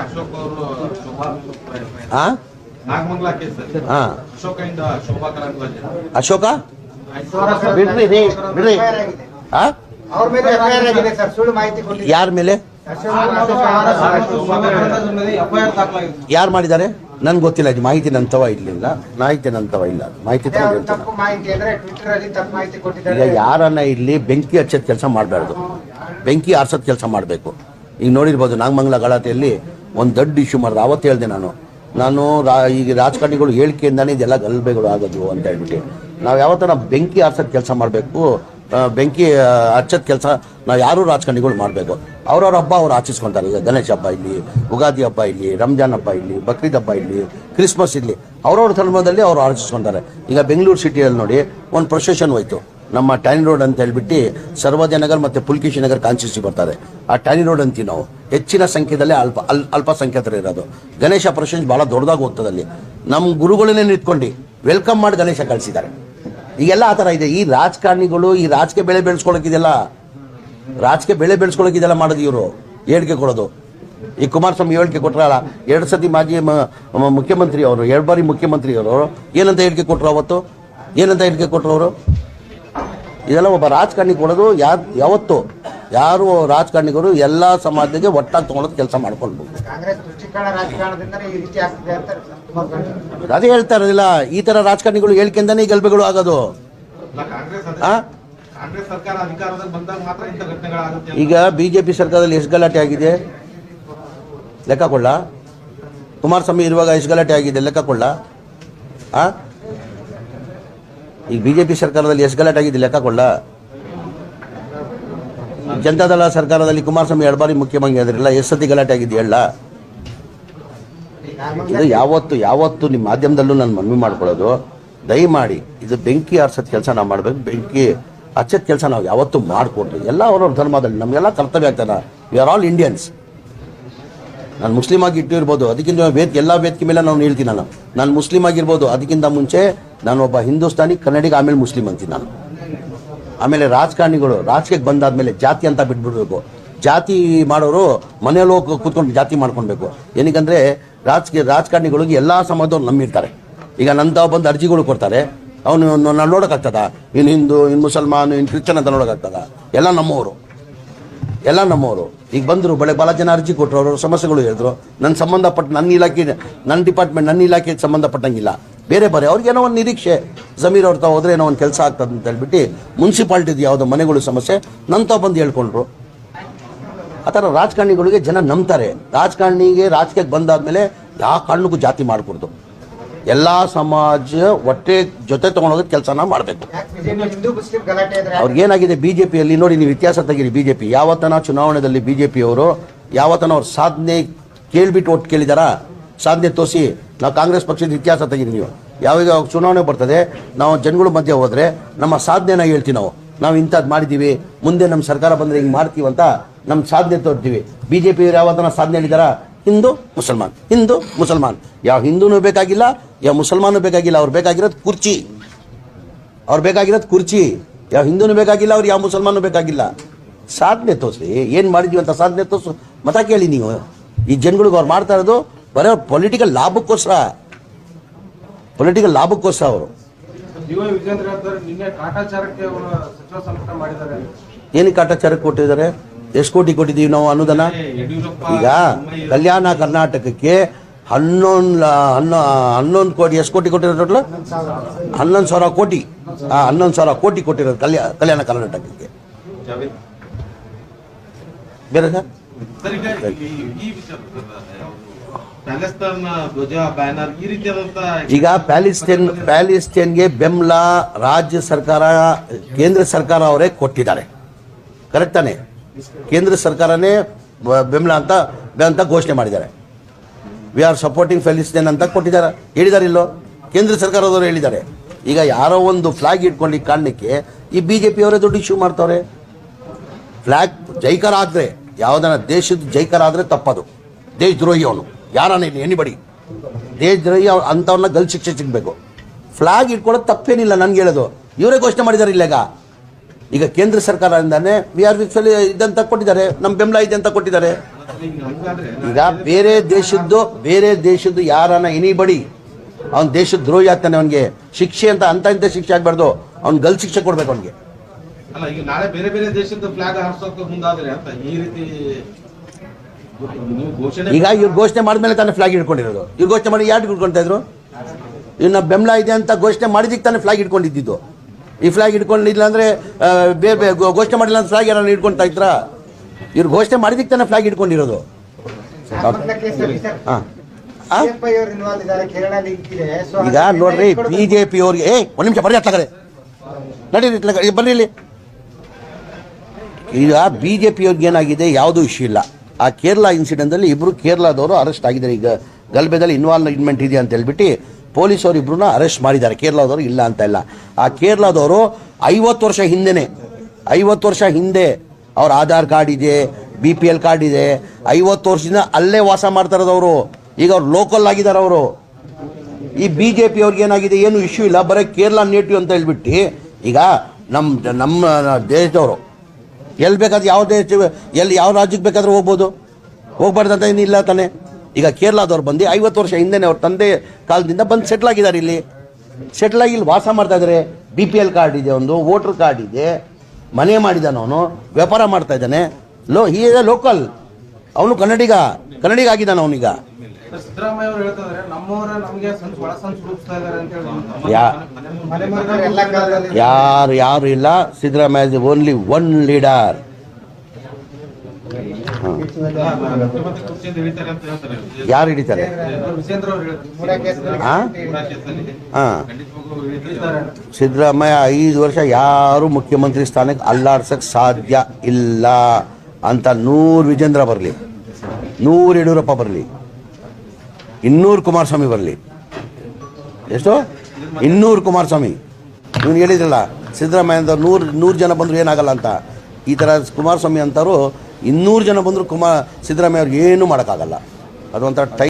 ಅಶೋಕ್ ಅವರು ಶೋಭಾ ಆ? ನಾಗಮಂಗಲ ಕೇಸ್ ಹಾ ಅಶೋಕ ಇಂದ ಶೋಭಾ ಕರಂದ್ಲಾಜೆ ಅಶೋಕ? ಬಿಡ್ರಿ ರೀ ಬಿಡ್ರಿ. ಆ? ಅವ್ರ ಮೇಲೆ ಎಫ್ಐಆರ್ ಆಗಿದೆ ಸರ್ ಸುಳ್ಳು ಮಾಹಿತಿ ಕೊಟ್ಟಿದ್ದಾರೆ. ಯಾರ ಮೇಲೆ? ಯಾರು ಮಾಡಿದ್ದಾರೆ? ನನ್ಗೆ ಗೊತ್ತಿಲ್ಲ ಇದು ಮಾಹಿತಿ ನನ್ನ ತವ ಇರಲಿಲ್ಲ. ಮಾಹಿತಿ ನನ್ನ ತವ ಇಲ್ಲ. ಮಾಹಿತಿ ಅವ್ರು ತಗೊಂಡಿರ್ತಾನೆ ತಪ್ಪು ಮಾಹಿತಿ ಅಂದ್ರೆ ಟ್ವಿಟರ್ ಅಲ್ಲಿ ತಪ್ಪು ಮಾಹಿತಿ ಈಗ ಕೊಟ್ಟಿದ್ದಾರೆ ಯಾರನ್ನ ಇಲ್ಲಿ ಬೆಂಕಿ ಹಚ್ಚದ ಕೆಲಸ ಮಾಡಬಾರ್ದು. ಬೆಂಕಿ ಆರ್ಸೋದು ಕೆಲಸ ಮಾಡಬೇಕು. ಈಗ ನೋಡಿರ್ಬೋದು ನಾಗಮಂಗಲ ಗಲಾಟೆಯಲ್ಲಿ ಒಂದು ದೊಡ್ಡ ಇಶ್ಯೂ ಮಾಡಿದೆ. ಆವತ್ತು ಹೇಳಿದೆ ನಾನು. ನಾನು ರಾ, ಈಗ ರಾಜಕಾರಣಿಗಳು ಹೇಳಿಕೆಯಿಂದಾನೇ ಇದೆಲ್ಲ ಗಲಭೆಗಳು ಆಗೋದು ಅಂತ ಹೇಳ್ಬಿಟ್ಟು. ನಾವು ಯಾವತ್ತನ ಬೆಂಕಿ ಹಾರ್ಸೋದ್ ಕೆಲಸ ಮಾಡಬೇಕು ಬೆಂಕಿ ಹಚ್ಚೋದ್ ಕೆಲಸ ನಾವು ಯಾರು ರಾಜಕಾರಣಿಗಳು ಮಾಡಬೇಕು. ಅವ್ರವ್ರ ಹಬ್ಬ ಅವ್ರು ಆಚರಿಸ್ಕೊಂತಾರೆ. ಈಗ ಗಣೇಶ ಹಬ್ಬ ಇಲ್ಲಿ, ಉಗಾದಿ ಹಬ್ಬ ಇಲ್ಲಿ, ರಂಜಾನ್ ಹಬ್ಬ ಇಲ್ಲಿ, ಬಕ್ರೀದ್ ಹಬ್ಬ ಇಲ್ಲಿ, ಕ್ರಿಸ್ಮಸ್ ಇಲ್ಲಿ. ಅವ್ರವ್ರ ಧರ್ಮದಲ್ಲಿ ಅವ್ರು ಆಚರಿಸ್ಕೊಂತಾರೆ. ಈಗ ಬೆಂಗಳೂರು ಸಿಟಿಯಲ್ಲಿ ನೋಡಿ, ಒಂದು ಪ್ರೊಸೆಷನ್ ಹೋಯ್ತು. ನಮ್ಮ ಟ್ಯಾನಿ ರೋಡ್ ಅಂತ ಹೇಳ್ಬಿಟ್ಟು ಸರ್ವೋದಯ ನಗರ್ ಮತ್ತೆ ಪುಲ್ಕೇಶಿ ನಗರ್ ಕಾನ್ಸ್ಟಿಟ್ಯೂನ್ಸಿ ಬರ್ತಾರೆ. ಆ ಟ್ಯಾನಿ ರೋಡ್ ಅಂತೀವಿ ನಾವು. ಹೆಚ್ಚಿನ ಸಂಖ್ಯೆದಲ್ಲೇ ಅಲ್ಪ, ಅಲ್, ಅಲ್ಪಸಂಖ್ಯಾತರು ಇರೋದು. ಗಣೇಶ ಪ್ರಶಂಸ್ ಬಹಳ ದೊಡ್ಡದಾಗಿ ಹೋಗ್ತದಲ್ಲಿ. ನಮ್ಮ ಗುರುಗಳನ್ನೇ ನಿಂತ್ಕೊಂಡು, ವೆಲ್ಕಮ್ ಮಾಡಿ ಗಣೇಶ ಕಳಿಸಿದ್ದಾರೆ. ಈಗೆಲ್ಲ ಆ ಥರ ಇದೆ. ಈ ರಾಜಕಾರಣಿಗಳು, ಈ ರಾಜಕೀಯ ಬೆಳೆ ಬೆಳೆಸ್ಕೊಳಕ್ಕಿದೆಲ್ಲ ರಾಜಕೀಯ ಬೆಳೆ ಬೆಳೆಸ್ಕೊಳಕ್ಕಿದೆಲ್ಲ ಮಾಡೋದು ಇವರು. ಹೇಳಿಕೆ ಕೊಡೋದು. ಈ ಕುಮಾರಸ್ವಾಮಿ ಹೇಳಿಕೆ ಕೊಟ್ಟರಲ್ಲ ಎರಡು ಸತಿ ಮಾಜಿ ಮುಖ್ಯಮಂತ್ರಿ ಅವರು, ಎರಡು ಬಾರಿ ಮುಖ್ಯಮಂತ್ರಿ ಅವರು, ಏನಂತ ಹೇಳಿಕೆ ಕೊಟ್ಟರು ಅವತ್ತು? ಏನಂತ ಹೇಳಿಕೆ ಕೊಟ್ಟರು ಅವರು? ಇದೆಲ್ಲ ಒಬ್ಬ ರಾಜಕಾರಣಿ ಕೊಡೋದು ಯಾ ಯಾವತ್ತು ಯಾರು ರಾಜಕಾರಣಿಗಳು ಎಲ್ಲ ಸಮಾಜಕ್ಕೆ ಒಟ್ಟಾಗಿ ತಗೊಳೋದು ಕೆಲಸ ಮಾಡ್ಕೊಳ್ಬೋದು. ಕಾಂಗ್ರೆಸ್ ದೃಷ್ಟಿಕೋನ ರಾಜಕಾರಣದಿಂದ ಈ ರೀತಿ ಆಗ್ತಿದೆ ಅಂತ ಕುಮಾರಸ್ವಾಮಿ ಅದೇ ಹೇಳ್ತಾ ಇರೋದಿಲ್ಲ. ಈ ಥರ ರಾಜಕಾರಣಿಗಳು ಹೇಳಿಕೆಂದಾನೇ ಈ ಗಲ್ಬೆಗಳು ಆಗೋದು. ಈಗ ಕಾಂಗ್ರೆಸ್ ಜೆ ಪಿ ಕಾಂಗ್ರೆಸ್ ಸರ್ಕಾರ ಅಧಿಕಾರದಲ್ಲಿ ಬಂದಾಗ ಮಾತ್ರ ಇಂಥ ಘಟನೆಗಳಾಗುತ್ತೆ ಅಂತ. ಈಗ ಬಿಜೆಪಿ ಸರ್ಕಾರದಲ್ಲಿ ಎಷ್ಟು ಗಲಾಟೆ ಆಗಿದೆ. ಲೆಕ್ಕ ಕೊಳ್ಳ ಕುಮಾರಸ್ವಾಮಿ ಇರುವಾಗ ಎಷ್ಟು ಗಲಾಟೆ ಆಗಿದೆ. ಲೆಕ್ಕ ಕೊಳ್ಳ ಆ? ಈಗ ಬಿಜೆಪಿ ಸರ್ಕಾರದಲ್ಲಿ ಎಷ್ಟು ಗಲಾಟೆ ಆಗಿದೆ ಲೆಕ್ಕ ಕೊಳ್ಳ ಜನತಾದಳ ಸರ್ಕಾರದಲ್ಲಿ ಕುಮಾರಸ್ವಾಮಿ ಎರಡು ಬಾರಿ ಮುಖ್ಯಮಂತ್ರಿ ಆದ್ರಲ್ಲ, ಎಷ್ಟು ಸತಿ ಗಲಾಟೆ ಆಗಿದೆ ಹೇಳ? ಇದು ಯಾವತ್ತು ಯಾವತ್ತು ನಿಮ್ಮ ಮಾಧ್ಯಮದಲ್ಲೂ ನಾನು ಮನವಿ ಮಾಡ್ಕೊಳ್ಳೋದು, ದಯಮಾಡಿ ಇದು ಬೆಂಕಿ ಆರ್ಸೋದ್ ಕೆಲಸ ನಾವು ಮಾಡ್ಬೇಕು, ಬೆಂಕಿ ಹಚ್ಚದ ಕೆಲಸ ನಾವು ಯಾವತ್ತು ಮಾಡಿಕೊಡ್ರಿ. ಎಲ್ಲ ಅವ್ರವ್ರ ಧರ್ಮದಲ್ಲಿ, ನಮಗೆಲ್ಲ ಕರ್ತವ್ಯ ಆಗ್ತಾನ ವಿ ಆರ್ ಆಲ್ ಇಂಡಿಯನ್ಸ್ ನಾನು ಮುಸ್ಲಿಮ್ ಆಗಿ ಇಟ್ಟಿರ್ಬೋದು, ಅದಕ್ಕಿಂತ ವೇದ್ ಎಲ್ಲ ವೇದಿಕೆ ಮೇಲೆ ನಾನು ಹೇಳ್ತೀನಿ ನಾನು ನಾನು ಮುಸ್ಲಿಮ್ ಆಗಿರ್ಬೋದು, ಅದಕ್ಕಿಂತ ಮುಂಚೆ ನಾನು ಒಬ್ಬ ಹಿಂದೂಸ್ತಾನಿ ಕನ್ನಡಿಗ, ಆಮೇಲೆ ಮುಸ್ಲಿಂ ಅಂತೀನಿ ನಾನು. ಆಮೇಲೆ ರಾಜಕಾರಣಿಗಳು, ರಾಜಕೀಯಕ್ಕೆ ಬಂದಾದ್ಮೇಲೆ ಜಾತಿ ಅಂತ ಬಿಟ್ಬಿಡ್ಬೇಕು. ಜಾತಿ ಮಾಡೋರು ಮನೆಯಲ್ಲಿ ಹೋಗಿ ಕೂತ್ಕೊಂಡು ಜಾತಿ ಮಾಡ್ಕೊಳ್ಬೇಕು. ಏನಕ್ಕಂದರೆ ರಾಜಕೀಯ, ರಾಜಕಾರಣಿಗಳಿಗೆ ಎಲ್ಲ ಸಮಾಜದವ್ರು ನಂಬಿರ್ತಾರೆ ಈಗ ನಂತ ಬಂದು ಅರ್ಜಿಗಳು ಕೊಡ್ತಾರೆ. ಅವನು ನಾನು ನೋಡೋಕ್ಕಾಗ್ತದ? ಇನ್ನು ಹಿಂದೂ ಇನ್ನು ಮುಸಲ್ಮಾನ್ ಇನ್ನು ಕ್ರಿಶ್ಚನ್ ಅಂತ ನೋಡೋಕ್ಕಾಗ್ತದ? ಎಲ್ಲ ನಮ್ಮವರು. ಎಲ್ಲ ನಮ್ಮವರು. ಈಗ ಬಂದರು, ಬಳೆ ಭಾಳ ಜನ ಅರ್ಜಿ ಕೊಟ್ಟರು ಅವರು ಸಮಸ್ಯೆಗಳು ಹೇಳಿದ್ರು. ನನ್ನ ಸಂಬಂಧಪಟ್ಟ ನನ್ನ ಇಲಾಖೆ ನನ್ನ ಡಿಪಾರ್ಟ್ಮೆಂಟ್ ನನ್ನ ಇಲಾಖೆಗೆ ಸಂಬಂಧಪಟ್ಟಂಗಿಲ್ಲ. ಬೇರೆ ಬರೆ. ಅವ್ರಿಗೇನೋ ಒಂದು ನಿರೀಕ್ಷೆ. ಜಮೀರ್ ಅವ್ರ ತಾವು ಹೋದ್ರೆ ಏನೋ ಒಂದು ಕೆಲಸ ಆಗ್ತದೆ ಅಂತ ಹೇಳ್ಬಿಟ್ಟು ಮುನ್ಸಿಪಾಲ್ಟಿದು ಯಾವುದೋ ಮನೆಗಳು ಸಮಸ್ಯೆ. ತಾವ್ ಬಂದು ಹೇಳ್ಕೊಂಡ್ರು. ಆ ಥರ ರಾಜಕಾರಣಿಗಳಿಗೆ ಜನ ನಂಬ್ತಾರೆ. ರಾಜಕಾರಣಿಗೆ ರಾಜಕೀಯಕ್ಕೆ ಬಂದಾದ್ಮೇಲೆ ಯಾವ ಕಾರಣಕ್ಕೂ ಜಾತಿ ಮಾಡಿಕೊಡ್ದು. ಎಲ್ಲ ಸಮಾಜ ಒಟ್ಟೆ ಜೊತೆ ತೊಗೊಂಡೋಗೋದು ಕೆಲಸನ ಮಾಡಬೇಕು. ಅವ್ರಿಗೇನಾಗಿದೆ ಬಿ ಜೆ ಪಿಯಲ್ಲಿ ನೋಡಿ, ನೀವು ಇತಿಹಾಸ ತೆಗೀರಿ ಪಿ ಯಾವತ್ತನ ಚುನಾವಣೆಯಲ್ಲಿ ಪಿಯವರು ಯಾವತ್ತನ ಅವ್ರ ಸಾಧನೆ ಕೇಳ್ಬಿಟ್ಟು ಒಟ್ಟು ಕೇಳಿದಾರ? ಸಾಧನೆ ತೋರಿಸಿ ನಾವು ಕಾಂಗ್ರೆಸ್ ಪಕ್ಷದ ಇತಿಹಾಸ ತೆಗೀರಿ ನೀವು. ಯಾವಾಗ ಚುನಾವಣೆ ಬರ್ತದೆ, ನಾವು ಜನಗಳ ಮಧ್ಯೆ ಹೋದ್ರೆ ನಮ್ಮ ಸಾಧನೆನ ಹೇಳ್ತೀವಿ ನಾವು. ನಾವು ಇಂಥದ್ದು ಮಾಡಿದ್ದೀವಿ ಮುಂದೆ ನಮ್ಮ ಸರ್ಕಾರ ಬಂದರೆ ಹಿಂಗೆ ಮಾಡ್ತೀವಿ ಅಂತ ನಮ್ಮ ಸಾಧನೆ ತೋರ್ತೀವಿ. ಬಿ ಜೆ ಬಿಜೆಪಿ ಯಾವತ್ತನ ಸಾಧನೆ ಹೇಳಿದಾರ? ಹಿಂದೂ, ಮುಸಲ್ಮಾನ್. ಹಿಂದೂ, ಮುಸಲ್ಮಾನ್. ಯಾವ ಹಿಂದೂನೂ ಬೇಕಾಗಿಲ್ಲ, ಯಾವ ಮುಸಲ್ಮಾನು ಬೇಕಾಗಿಲ್ಲ. ಅವ್ರು ಬೇಕಾಗಿರೋದು ಕುರ್ಚಿ. ಅವ್ರು ಬೇಕಾಗಿರೋದು ಕುರ್ಚಿ. ಯಾವ ಹಿಂದೂನು ಬೇಕಾಗಿಲ್ಲ, ಅವ್ರು ಯಾವ ಮುಸಲ್ಮಾನು ಬೇಕಾಗಿಲ್ಲ. ಸಾಧನೆ ತೋರಿಸಿ, ಏನು ಮಾಡಿದ್ವಿ ಅಂತ ಸಾಧನೆ ತೋರಿಸು. ಮತ ಕೇಳಿ ನೀವು. ಈ ಜನಗಳಿಗೆ ಅವ್ರು ಮಾಡ್ತಾ ಇರೋದು ಬರೋ ಪೊಲಿಟಿಕಲ್ ಲಾಭಕ್ಕೋಸ್ಕರ ಪೊಲಿಟಿಕಲ್ ಲಾಭಕ್ಕೋಸ್ಕರ ಅವರು. ಏನು ಕಾಟಾಚಾರಕ್ಕೆ ಕೊಟ್ಟಿದ್ದಾರೆ? ಎಷ್ಟು ಕೋಟಿ ಕೊಟ್ಟಿದ್ದೀವಿ ನಾವು ಅನುದಾನ? ಈಗ ಕಲ್ಯಾಣ ಕರ್ನಾಟಕಕ್ಕೆ ಹನ್ನೊಂದು ಹನ್ನೊ ಹನ್ನೊಂದು ಕೋಟಿ ಎಷ್ಟು ಕೋಟಿ ಕೊಟ್ಟಿರೋದು ಟೋಟಲ್ ಹನ್ನೊಂದು ಸಾವಿರ ಕೋಟಿ. ಹಾಂ ಹನ್ನೊಂದು ಸಾವಿರ ಕೋಟಿ ಕೊಟ್ಟಿರೋದು ಕಲ್ಯಾ ಕಲ್ಯಾಣ ಕರ್ನಾಟಕಕ್ಕೆ. ಬೇರೆ ಸರ್? ಈಗ ಪ್ಯಾಲಿಸ್ಟೈನ್ ಪ್ಯಾಲಿಸ್ಟೈನ್ಗೆ ಬೆಂಬಲ ರಾಜ್ಯ ಸರ್ಕಾರ, ಕೇಂದ್ರ ಸರ್ಕಾರ ಅವರೇ ಕೊಟ್ಟಿದ್ದಾರೆ. ಕರೆಕ್ಟ್ ತಾನೆ? ಕೇಂದ್ರ ಸರ್ಕಾರನೇ ಬೆಂಬಲ ಅಂತ ಅಂತ ಘೋಷಣೆ ಮಾಡಿದ್ದಾರೆ. ವಿ ಆರ್ ಸಪೋರ್ಟಿಂಗ್ ಪ್ಯಾಲಿಸ್ಟೈನ್ ಅಂತ ಕೊಟ್ಟಿದ್ದಾರೆ. ಹೇಳಿದ್ದಾರೆ ಇಲ್ಲೋ? ಕೇಂದ್ರ ಸರ್ಕಾರದವರು ಹೇಳಿದ್ದಾರೆ. ಈಗ ಯಾರೋ ಒಂದು ಫ್ಲಾಗ್ ಇಟ್ಕೊಂಡು ಈ ಕಾರಣಕ್ಕೆ ಈ ಬಿ ಜೆ ಪಿಯವರೇ ದುಡ್ಡು ಇಶ್ಯೂ ಮಾಡ್ತಾವ್ರೆ. ಫ್ಲಾಗ್ ಜೈಕಾರ ಆದರೆ ಯಾವುದನ್ನ ದೇಶದ ಜೈಕಾರ ಆದರೆ ತಪ್ಪದು. ದೇಶದ್ರೋಹಿ ಅವನು. ಯಾರನ್ನ ಇಲ್ಲಿ ಎನಿಬಡಿ ದೇಶದ್ರೋಹಿ ಅವ್ರು ಅಂಥವ್ರನ್ನ ಗಲ್ ಶಿಕ್ಷೆ ಸಿಗಬೇಕು. ಫ್ಲಾಗ್ ಇಟ್ಕೊಳ್ಳೋದು ತಪ್ಪೇನಿಲ್ಲ ನನ್ಗೆ ಹೇಳೋದು. ಇವರೇ ಘೋಷಣೆ ಮಾಡಿದ್ದಾರೆ ಇಲ್ಲೇಗ. ಈಗ ಕೇಂದ್ರ ಸರ್ಕಾರದಿಂದಾನೆ ವಿ ಆರ್ ವಿಕ್ಸಲ್ಲಿ ಇದಂತ ಕೊಟ್ಟಿದ್ದಾರೆ ನಮ್ಮ ಬೆಂಬಲ ಇದೆ ಅಂತ ಕೊಟ್ಟಿದ್ದಾರೆ. ಈಗ ಬೇರೆ ದೇಶದ್ದು ಬೇರೆ ದೇಶದ್ದು ಯಾರನ್ನ ಎನಿಬಡಿ ಅವ್ನ ದೇಶದ ದ್ರೋಹಿ ಆಗ್ತಾನೆ ಅವನಿಗೆ. ಶಿಕ್ಷೆ ಅಂತ ಅಂತ ಇಂಥ ಶಿಕ್ಷೆ ಆಗ್ಬಾರ್ದು. ಅವ್ನ ಗಲ್ ಶಿಕ್ಷೆ ಕೊಡ್ಬೇಕು ಅವನಿಗೆ. ಅಲ್ಲ, ಈಗ ನಾಳೆ ಬೇರೆ ಬೇರೆ ದೇಶದ ಫ್ಲಾಗ್ ಹಾರಿಸೋಕೆ ಮುಂದಾದ್ರೆ ಅಂತ ಈ ರೀತಿ ಈಗ ಇವ್ರು ಘೋಷಣೆ ಮಾಡಿದ್ಮೇಲೆ ತಾನೇ ಫ್ಲಾಗ್ ಇಟ್ಕೊಂಡಿರೋದು ಇವ್ರು ಘೋಷಣೆ ಮಾಡಿ ಯಾರು ಇಟ್ಕೊಳ್ತಾ ಇದ್ರು? ಇವ್ನ ಬೆಂಬಲ ಇದೆ ಅಂತ ಘೋಷಣೆ ಮಾಡಿದಕ್ಕೆ ತಾನೇ ಫ್ಲಾಗ್ ಇಟ್ಕೊಂಡಿದ್ದು ಈ ಫ್ಲಾಗ್ ಇಟ್ಕೊಂಡಿಲ್ಲ ಅಂದ್ರೆ ಬೇರೆ ಬೇರೆ ಘೋಷಣೆ ಮಾಡಿಲ್ಲ ಅಂತ ಫ್ಲಾಗ್ ಯಾರು ಇಟ್ಕೊಂತ ಇದ್ರ? ಇವ್ರು ಘೋಷಣೆ ಮಾಡಿದಕ್ಕೆ ತಾನೇ ಫ್ಲಾಗ್ ಇಟ್ಕೊಂಡಿರೋದು ಹಾಂ ಈಗ ನೋಡ್ರಿ ಬಿಜೆಪಿ ಅವ್ರಿಗೆ ಏ ಒಂದ್ ನಿಮಿಷ ಬರ್ರಿ ಅತ್ಲಾಗಡೆ ನಡೀರಿ ಬರ್ರಿ ಇಲ್ಲಿ. ಈಗ ಬಿಜೆಪಿ ಅವ್ರಿಗೆ ಏನಾಗಿದೆ? ಯಾವುದೂ ಇಶ್ಯೂ ಇಲ್ಲ. ಆ ಕೇರಳ ಇನ್ಸಿಡೆಂಟಲ್ಲಿ ಇಬ್ರು ಕೇರಳದವರು ಅರೆಸ್ಟ್ ಆಗಿದ್ದಾರೆ. ಈಗ ಗಲ್ಬೆದಲ್ಲಿ ಇನ್ವಾಲ್ವ್ಮೆಂಟ್ ಇದೆ ಅಂತ ಹೇಳ್ಬಿಟ್ಟು ಪೊಲೀಸರು ಇಬ್ಬರನ್ನ ಅರೆಸ್ಟ್ ಮಾಡಿದ್ದಾರೆ. ಕೇರಳದವರು ಇಲ್ಲ ಅಂತ ಇಲ್ಲ. ಆ ಕೇರಳದವರು ಐವತ್ತು ವರ್ಷ ಹಿಂದೆನೆ, ಐವತ್ತು ವರ್ಷ ಹಿಂದೆ ಅವ್ರ ಆಧಾರ್ ಕಾರ್ಡ್ ಇದೆ ಬಿ ಪಿ ಎಲ್ ಕಾರ್ಡ್ ಇದೆ. ಐವತ್ತು ವರ್ಷದಿಂದ ಅಲ್ಲೇ ವಾಸ ಮಾಡ್ತಾ ಇರೋದವರು ಈಗ ಅವ್ರು ಲೋಕಲ್ ಆಗಿದ್ದಾರೆ ಅವರು. ಈ ಬಿ ಜೆ ಪಿ ಅವ್ರಿಗೆ ಏನಾಗಿದೆ? ಏನು ಇಶ್ಯೂ ಇಲ್ಲ. ಬರೀ ಕೇರಳ ನೇಟಿವ್ ಅಂತ ಹೇಳ್ಬಿಟ್ಟು ಈಗ ನಮ್ಮ ನಮ್ಮ ದೇಶದವರು ಎಲ್ಲಿ ಬೇಕಾದ್ರೆ ಯಾವ ದೇಶ ಎಲ್ಲಿ ಯಾವ ರಾಜ್ಯಕ್ಕೆ ಬೇಕಾದ್ರೂ ಹೋಗ್ಬೋದು. ಹೋಗ್ಬಾರ್ದಂತ ಏನಿಲ್ಲ ತಾನೆ. ಈಗ ಕೇರಳದವ್ರು ಬಂದು ಐವತ್ತು ವರ್ಷ ಹಿಂದೆ ಅವ್ರ ತಂದೆ ಕಾಲದಿಂದ ಬಂದು ಸೆಟ್ಲ್ ಆಗಿದ್ದಾರೆ ಇಲ್ಲಿ. ಸೆಟ್ಲ್ ಆಗಿ ಇಲ್ಲಿ ವಾಸ ಮಾಡ್ತಾ ಇದ್ದಾರೆ. ಬಿ ಪಿ ಎಲ್ ಕಾರ್ಡ್ ಇದೆ ಒಂದು ವೋಟರ್ ಕಾರ್ಡ್ ಇದೆ. ಮನೆ ಮಾಡಿದ್ದಾನೆ ಅವನು ವ್ಯಾಪಾರ ಮಾಡ್ತಾ ಇದ್ದಾನೆ. ಲೋ ಈ ಲೋಕಲ್ ಅವನು ಕನ್ನಡಿಗ ಕನ್ನಡಿಗ ಆಗಿದ್ದಾನೆ ಅವನೀಗ. ಅಂತ ಯಾ ಯಾರು ಯಾರು ಇಲ್ಲ. ಸಿದ್ದರಾಮಯ್ಯ ಓನ್ಲಿ ಒನ್ ಲೀಡರ್ ಯಾರು ಹಿಡಿತಾರೆ? ಸಿದ್ದರಾಮಯ್ಯ ಐದು ವರ್ಷ ಯಾರು ಮುಖ್ಯಮಂತ್ರಿ ಸ್ಥಾನಕ್ಕೆ ಅಲ್ಲಾಡ್ಸಕ್ ಸಾಧ್ಯ ಇಲ್ಲ ಅಂತ ನೂರು ವಿಜೇಂದ್ರ ಬರಲಿ. ನೂರು ಯಡಿಯೂರಪ್ಪ ಬರಲಿ. ಇನ್ನೂರು ಕುಮಾರಸ್ವಾಮಿ ಬರಲಿ. ಎಷ್ಟು? ಇನ್ನೂರು ಕುಮಾರಸ್ವಾಮಿ. ಇವನು ಹೇಳಿದ್ರಲ್ಲ ಸಿದ್ದರಾಮಯ್ಯ ನೂರು ನೂರು ಜನ ಬಂದ್ರು ಏನಾಗಲ್ಲ ಅಂತ. ಈ ಥರ ಕುಮಾರಸ್ವಾಮಿ ಅಂತಾರು ಇನ್ನೂರು ಜನ ಬಂದರೂ ಕುಮಾರ್, ಸಿದ್ದರಾಮಯ್ಯ ಅವ್ರಿಗೆ ಏನೂ ಮಾಡೋಕ್ಕಾಗಲ್ಲ. ಅದೊಂಥರ ಟೈ